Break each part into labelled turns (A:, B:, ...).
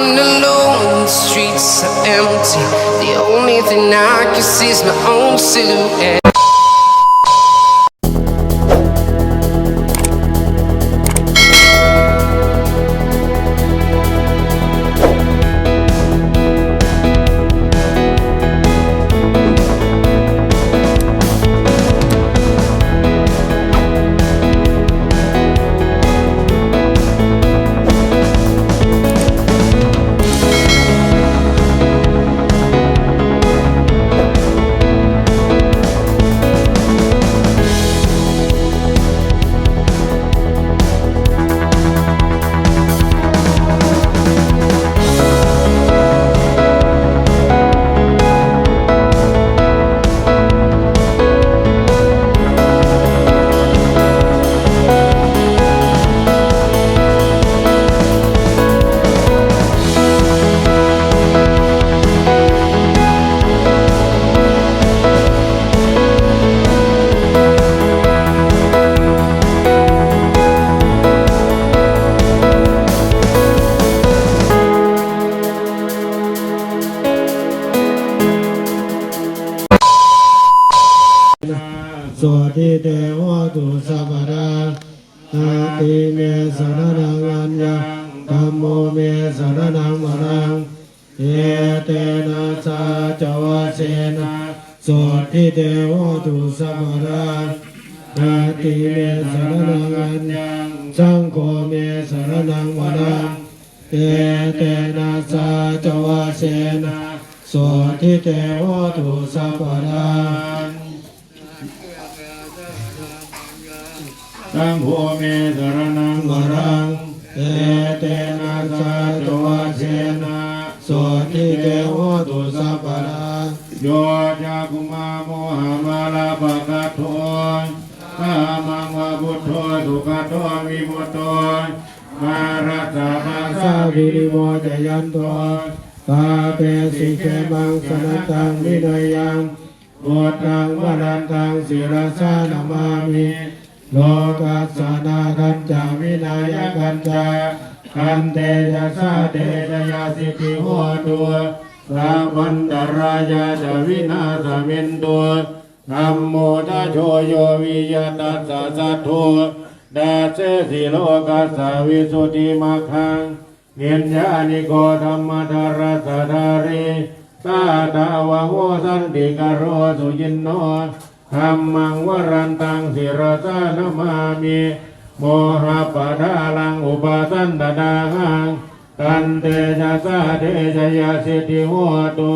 A: Walking alone, the streets are empty. The only thing I can see is my own silhouette.
B: สัพพะราติเมสรนังอัญญาสังโฆเมสรนังวรังเยเตนะสาจวะเสนะสวัสดีเดวตุสัพพะรา
C: สังโฆเมสรนังวรัง
B: เอเตนะสาจวะเชนะโสติเกโหตุสัพพะร
C: โยจะกุมาโมหามาลาปะกะโทนสามังวะพุทโธสุขโตวิมุตโตมารัสสะมา
B: สา
C: สา
B: วิริโมจยันโตปาเปสิเกมังสนัตตังวินัยยังบุตังวรันตังศิรสานามามิโลกัสสนาคันจาวินายคันจาคันเตยะสาเตยยาสิติโหตัว
C: สาวันตรายาจวินาสมินตัวธัมโมทะโชโยวิยตัสสะสัทโธดาเสสิโลกัสสวิสุทธิมัคคังเนียนญาณิโกธรรมธารสดารีตาตาวะโหสันติกโรสุยินโนธรรมังวรันตังสิรสานมามิโมหะปะทาลังอุปสันตดาหัง ตันเตชะสาเทชยาสิทิโหตุ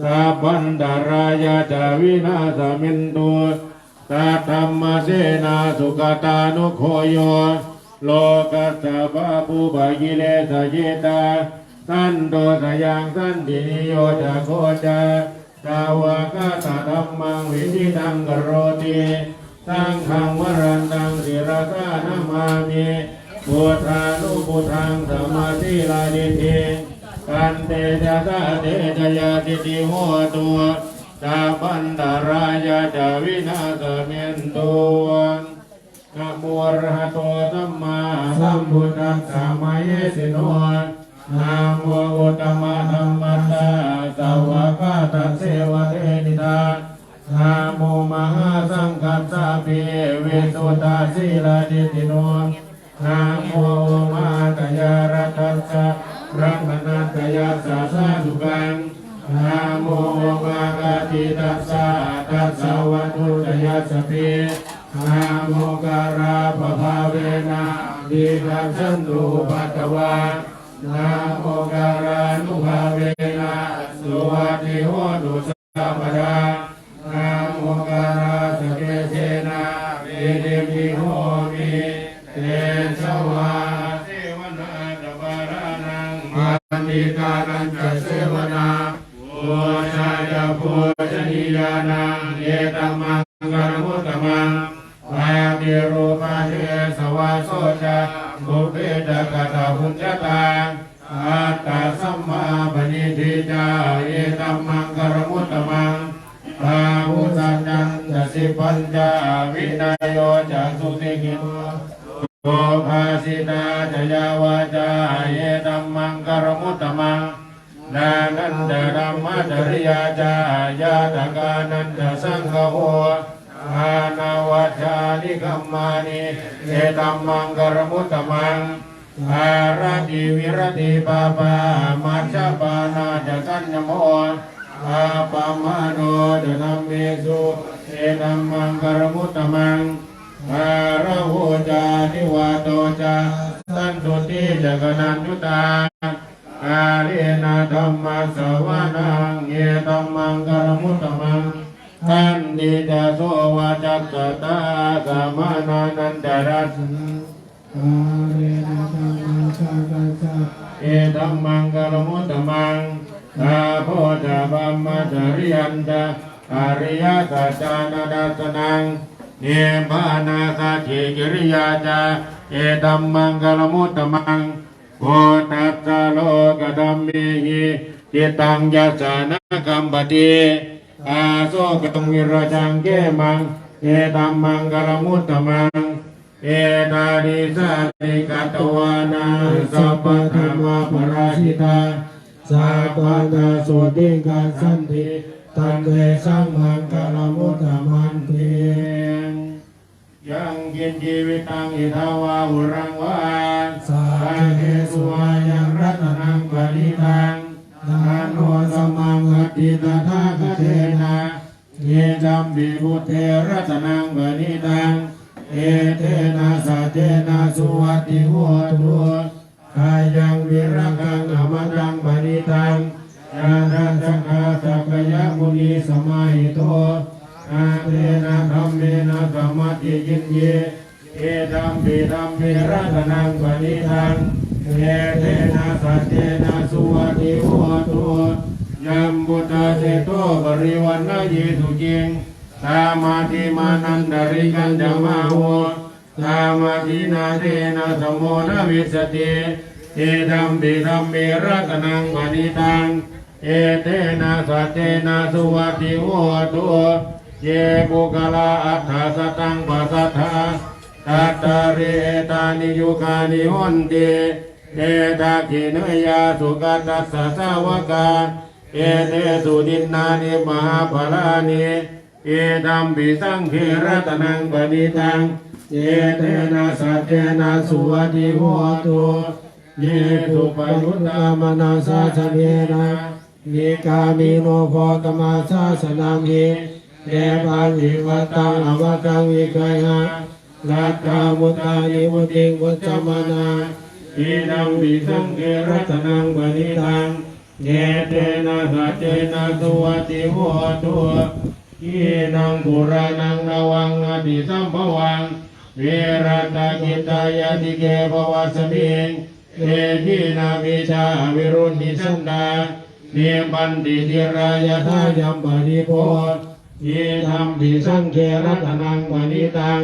C: สัพพันดารายาจาวินาสมินตุตาธรรมเสนาสุกตานุโคโยโลกัสสะปะปุบะกิเลสะเจตาสันโตสยังสันตินิโยจะโคจาตาวะกะตะธัมมังวิธิตังกโรติสังฆังวรันตังสิรสานามามิ พุทธานุพุทธังสมาธิลาดิเทกันเตจะสะเตจะยาติติโหตัวตาปันตารายาจาวินาสเมนตุงนะโมอะระหะโตสัมมาสัมพุทธัสสะมะเยสิโนนะโมอุตตมะธัมมัสสะสาวกาตเสวะเทนิตานะโมมหาสังฆัสสะปิเวสุตาสีลาดิติโน นะโมมาตยารัตสะรัตนัตยาสาสาสุกังนะโมมากาติตัสสะตัสสะวัตุตยาสเปนาโมการาปภาเวนะดีกังสันตุปัตตวานาโมการานุภาเวนะสุวัติโหตุสัพพดานา นิยานังเยตัมมังกรมุตตมังอามิรูปะเทสวาโสจะบุเพตกตาพุญญตาอัตตาสัมมาปณิทิจาเยตัมมังกรมุตตมังปาหุสัจจันจะสิปัญจาวินายโยจะสุติกิโตโภาสิตาจยาวาจาเยตัมมังกรมุตต นานันตธรรมจริยาจายาตกานันตสังฆโหอานาวัชานิกัมมานิเอตัมมังกรมุตมังอารติวิรติปาปามัชฌปานาจะสัญญโมอาปามาโนจะนำเมสุเอตัมมังกรมุตมังอาระโหจานิวาโตจาสันตุติจักนันยุตา อาเรนะธรรมะสวานังเอตัมมังกรมุตมังทันติตาโสวาจักกตาสมานานันตรัส
B: อาเรนะธรรมชากัสสะ
C: เอตัมมังกลมุตมังตาโพธาบัมมาจริยันตาอริยสัจานาดัสนังเนบานาสัจจิกิริยาจาเอตัมมังกลมุตตมัง โพตัสสะโลกดัมเมหิจิตังยัสสานกัมปติอาโสกังวิรจังเกมังเอตัมมังกลมุตตมังเอตาดิสัตติกตวานาสัพพธรรมปราชิตา
B: สัพพนาสุติกาสันติตันเตสังมังกะละมุตตมันเต
C: ยังกินชีวิตังอิทาวาหุรังวา
B: ยจัมบิบุเทรัตนังปณิตัง เอเทนะสัเจนะสุวัติโหตุกายังวิรักังอมตังปณิตังยานันสังฆาสักยะมุนีสมาหิโตอาเทนะธรรมเมนะสัมมติยินเยเอตัมปิธัมปิรัตนังปณิทัง เอเทนะสัจเจนะสุวัติโหตุยัมบุตตะเสโตปริวันนะเยสุจิง ตามาติมานันดริกันจมาโหตามาตินาเทนะสมโมนวิสติเอตัมปิธัมปิรัตนังปณิทัง เอเตนะสัจเจนะสุวัติโหตุเยปุกลาอัฏฐสตังปัสสัทธาตัตตาเรตานิยุคานิหนเตเอตาคิเนยาสุกัตตัสสะสาวกาเอเตสุดินนานิมหาภลานิ เอตัมปิสังเขรัตนังปณิตังเอเตนะสัจเจนะสุวัติโหตุเยตุปยุตตามนาสาสเนนะนิกามิโนโพตมาสาสนามิเดปานิวัตังอวกังวิกายะลัตตามุตตานิมุติงวุจจมานาอินังวิสังเกรัตนังปณิตังเยเตนะสัจเจนะสุวัติโหตุ ยีนังปุรานังนวังอดิสัมภวังเวรัตกิตายาติเกภวสมิงเอทินาวิชาวิรุณนิสันดาเนปันติติรายทายัมปริโพเยธรรมปิสังเครัตนังปณิตัง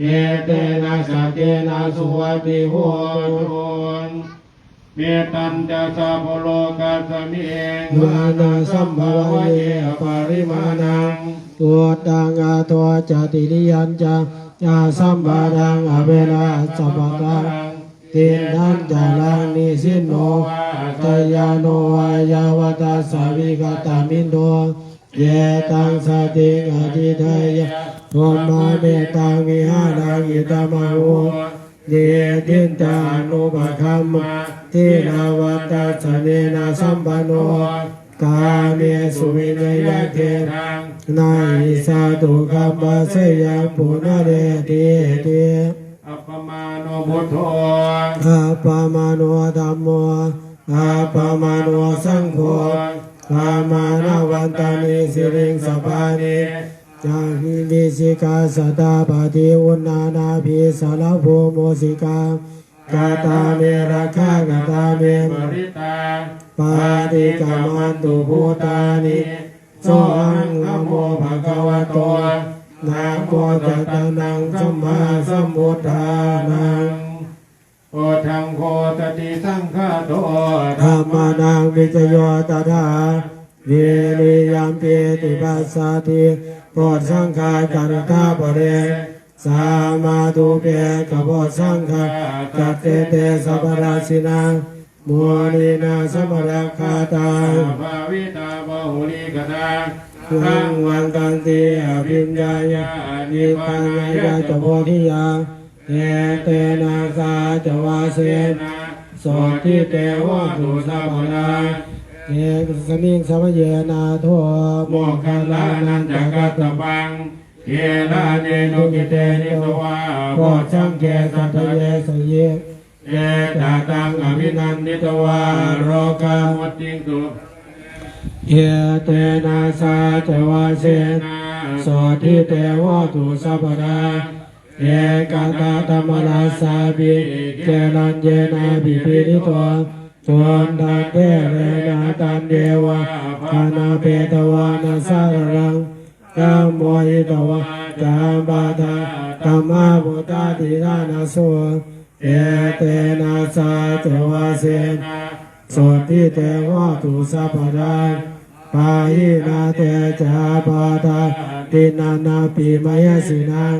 B: เยเตนะสัจเจนะสุวัติโหตุน เมตันจะสัพพโลกัสมิเองมานาสัมภวะเยปาริมาณังตัวตังอาตัวจติริยันจังอาสัมปาดังอเวลาสัพพตังตินันจารังนิสินโนตยาโนวายาวตาสาวิกตามินโดเยตังสติงอธิเทยะโทมาเมตังวิหารังอิตามาโหเยตินตานุปคัมมา ทินาวัตตาสเนนะสัมปันโนกาเมสุวินยเกนังนาอิสาตุคัมปัสสยังปุณเรติเตอัปปมาโนพุทโธอัปปมาโนธัมโมอัปปมาโนสังโฆอามานาวันตานิสิริงสปานิจาหิมิสิกาสตาปฏิอุณนานาภิสารโภโมสิกา กาตาเมราคากาตาเมมริตาปาติกามันตุภูตานิโสอังนะโมภะคะวะโตนะโมตัสสะนังสัมมาสัมพุทธานังโอทังโคตติสังฆาโตธรรมานังวิจโยตถาเวริยามเปติปัสสาติโปรดสังฆากันตาปเร สามาตุเปกโพสังฆากัตเตเตสัพพราชินามุนีนาสมรักขาตา
C: ภาวิตาบหุลิกตา
B: ทังวันตันติอภิญญายานิพพานายาจโพธิยาเอเตนะสาจวาเสนโสทิเตวะตุสัพพนาเอกสมิงสมเยนาโทโม
C: โม
B: ก
C: ค
B: ขั
C: คั
B: ล
C: ล
B: ลา
C: ลา
B: นั
C: นั
B: น
C: น
B: จั
C: จั
B: ก
C: ก
B: กั
C: กั
B: ต
C: ต
B: ต
C: ต
B: บัง
C: บัง เยลาเนนุกิเตนิสวา
B: โพชังเกสัตเยสเย
C: เอตาตังอภินันนิตวาโรกามุติงตุ
B: เอเตนะสาจวาเสนาโสทิเตวะตุสัพพนาเอกังกาตมนาสาบิเจรัญเยนาบิปิริโตวนทันเทเรนาตันเดวะคานาเปตวานาสารัง กัมโมหิตวะจามบาทาตัมมาบุตาติรานาโสเอเตนะสาจวาเสนโสติเตวะตุสัพพะราปายินาเตจาปาตาตินานาปิมายสินัง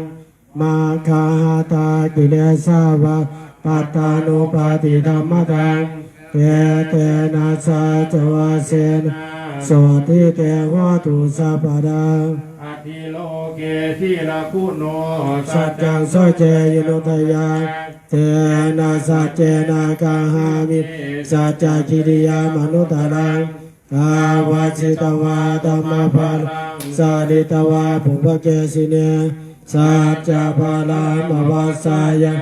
B: มาคาหาตากิเลสาวะปัตตานุปาติธรรมตังเตเตนะสาจวาเสน โสติเตวะตุสัพพะรา
C: อธิโลเกทิลาคุโน
B: สัจจังโสเจยโนทยาเตนะสัจเจนะกาหามิสัจจคิริยามนุตตรังกาวาจิตวาธรรมพันสาดิตวาภุพเกสิเนสัจจพาลามวาสายะ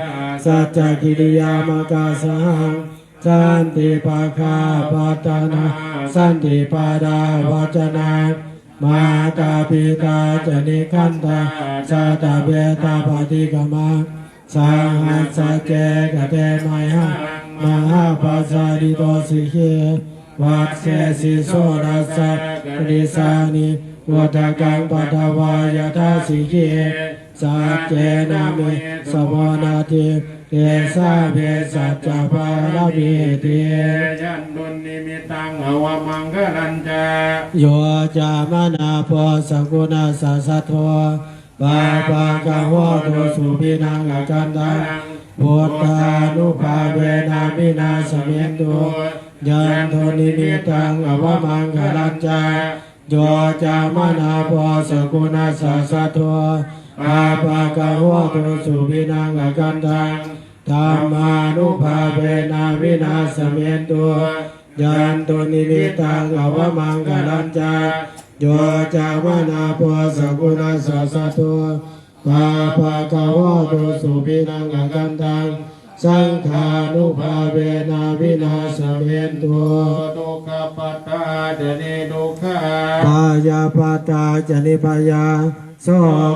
B: สัจจกิริยามกาสัง สันติปาคาปัตตนาสันติปาดาวจนามาตาปิตาจนิคันตาชาตาเบตาปฏิกมาสาหัสสะเจกเตมายะมหาปัสสาริโตสิเขวัดเสสิโสรัสสะปริสานิวัฏกังปัตวายทาสิเขสัจเจนะเมสวนาทิ เตสาเบสัจจปาลาภิเต
C: ยันดุนนิมิตังอวมังคลัญจา
B: โยจามนาโพสกุณาสัสสะโทปาปะกะโหตุสุปินังอากันตังพุทธานุภาเวนะมินาสเมนตุยันโทนิมิตังอวมังคลัญจาโยจามนาโพสกุณาสัสสะโท ปาปะกะโหตุสุปินังอากันตังธรรมานุภาเวนะมินาสเมนตุยันตุนิมิตังอวมังกลัญจาโยจาวนาปสกุณาสัสสะตุปาปะกะวะตุสุปินังอกันตังสังฆานุภาเวนะวินาสเมนตุ
C: ทุกขปัตตาเจเนทุกขา
B: ปายาปตาจนิปยา โส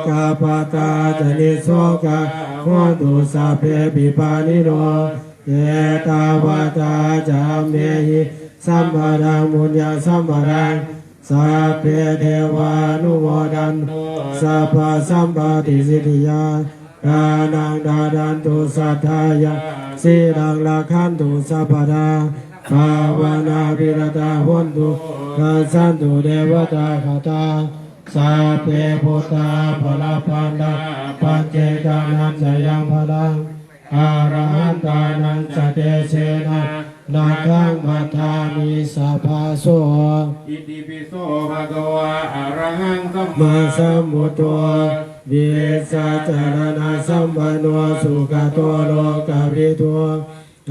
B: กาปตาจนิโสกาโหตุสัพเพปิปานิโนเยตาวาตาจามเมหิสัมปะรังมุญญาสัมปะรังสัพเพเทวานุโมดันสัพพสัมปติสิทธิยาดานังดาดันตุสัทธายาสีรังลาคันตุสัพพะดาภาวนาภิรตาหุนตุกัสันตุเทวตาคาตา สัพเพพุทธาภลปันดาปัจเจกานันจะยังพลังอารหันตานันจะเตเสนะนาคังมัทามิสัพพโส
C: อิติปิโสภะคะวะอะระหังสัม
B: มาสัมพุทโธวิสัจารณะสัมปันโนสุขโตโลกาภิโต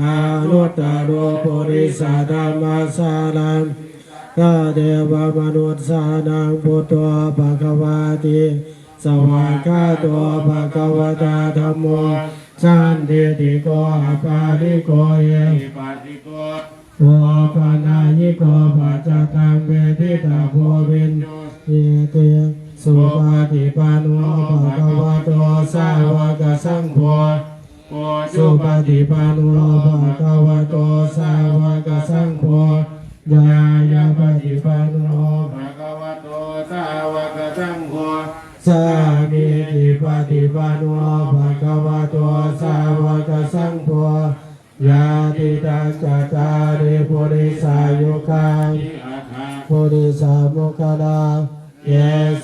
B: อานุตตโรปุริสาธรรมสารัง ข้าเทวมนุษย์สานังพุทโธภะคะวาติสวากขาโตภะคะวตาธัมโมสันติติโกอาปาลิโกเย
C: ติปาติโก
B: โวปานายิโกปัจจตังเวทิตาโพวินเยเตสุปาติปันโนภะคะวะโตสาวกสังโฆสุปฏิปันโนภะคะวะโตสาวกสังโฆ ยายาปฏิปันโน
C: ภะคะวะโตสาวกสังโฆ
B: สามีจิปฏิปันโนภะคะวะโตสาวกสังโฆยาติตังจัตาริปุริสายุคัง
C: ทิอาคา
B: ปุริสามุขลาเย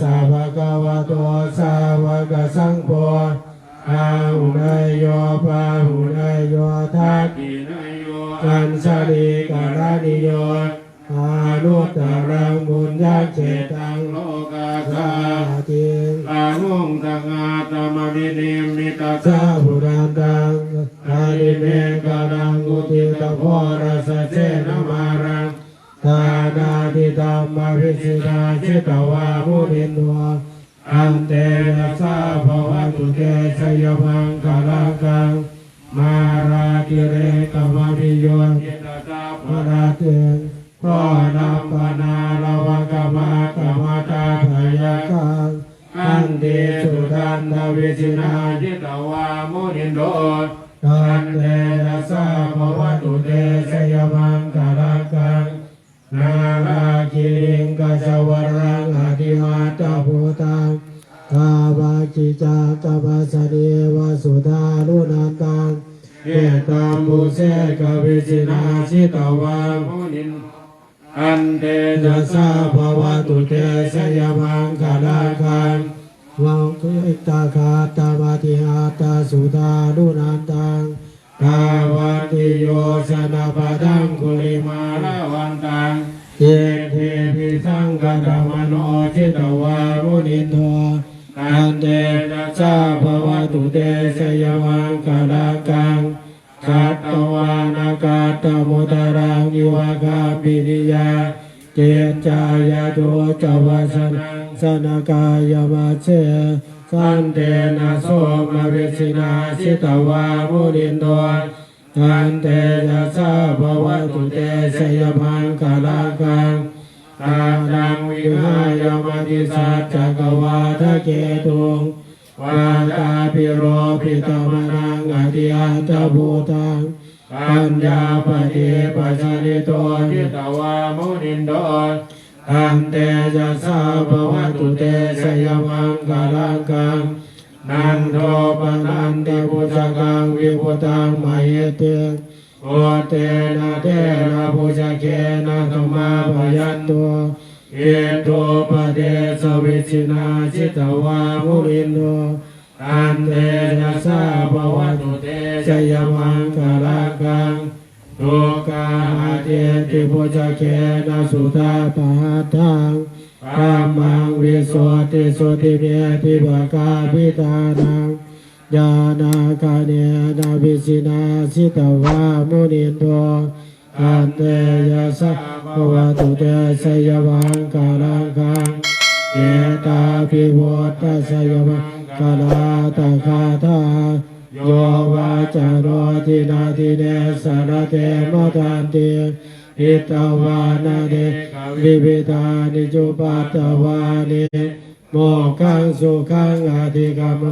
B: สาภะคะวะโตสาวกสังโฆอาหุนายโยปาหุนายโยทัต
C: กินาย
B: จันสรีการนิโยอานุตตรังบุญญาเจตัง
C: โลกา
B: สา
C: สา
B: ติ
C: อาหุงสังอาตมวินิมิตา
B: สาหุรันตังอาริเมกานังอุติตโพรสเจนมารังทานาติธรรมวิสิทาชิตวามุนินโนอันเตนะสาภวัตุเตชยมังคารังกัง กิเรกวามิโย
C: จิตตา
B: พระราเตนก็นำปนาลวกมากมาตาพยาคังอันเดสุดันทวิสินา
C: จิตวามุนินโด
B: ตันเตนะสาภวตุเตชยมังคารังกังนาราคิริงกัจวรังอธิมาตาภูตังกาบาจิจากาบ เสกวิสินาชิตวัง
C: มุนินอันเต
B: ยะสาภาวะตุเตสยมังคาลาคันวังคุอิตาคาตามาติอาตาสุธานุนันตังกาวันติโยชนะปะดังกุลิมาลา
C: ลาวันตัง
B: เจเทปิสังกตมโนจิตวามุนินโทอันเตนะสาภาวะตุเตสยมังคาลาคัง สัตตวานากาตมุตรังยิวากาปิริยาเจจายาโดจวาสนังสนกายมาเชสันเตนะโสมเวสินาสิตวามุนินโดอันเตนะสาภวะตุเตสยมังคาลาคังตานังวิหายมติสัจจกวาทะเกตุง วาตาปิโรปิตมนังอธิอัตภูตังปัญญาปฏิปัสสนิโต
C: จิ
B: จิ
C: ตวามุนินโด
B: อันเตจะสาภวตุเตสยมังกาลังกังนันโทปนันติพุจกังวิพุตังมเหเตโอเตนะเตนะพุจเกนะธรรมาปยันตัว เอโตปเดสวิสินาจิตวามุรินโนอันเตจะสาภวตุเตสยมังกาลังกังโลกาอาเจติพุจเกนะสุตาปะหัตังธรรมังวิโสติสุติเมติภกาพิตานังญาณากาเนนะวิสินาสิตวามุนินโท อันเตยะสัพพวตุเตสยวังกาลังคังเอตาภิโวตัสยวังกาลาตาคาทาโยวาจารทินาทิเนสารเตมทันติอิตวานาเนวิวิธานิจุปัตตวานิ โมกังสุขังอธิกรรม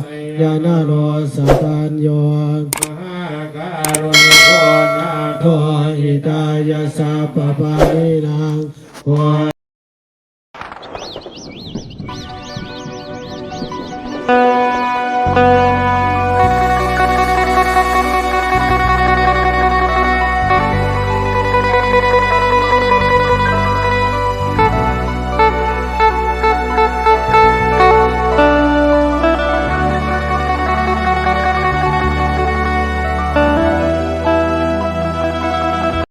B: ยานาโรสตัญโย
C: มหาการุณิโกนา
B: โทอิตายาสาปปานินางโ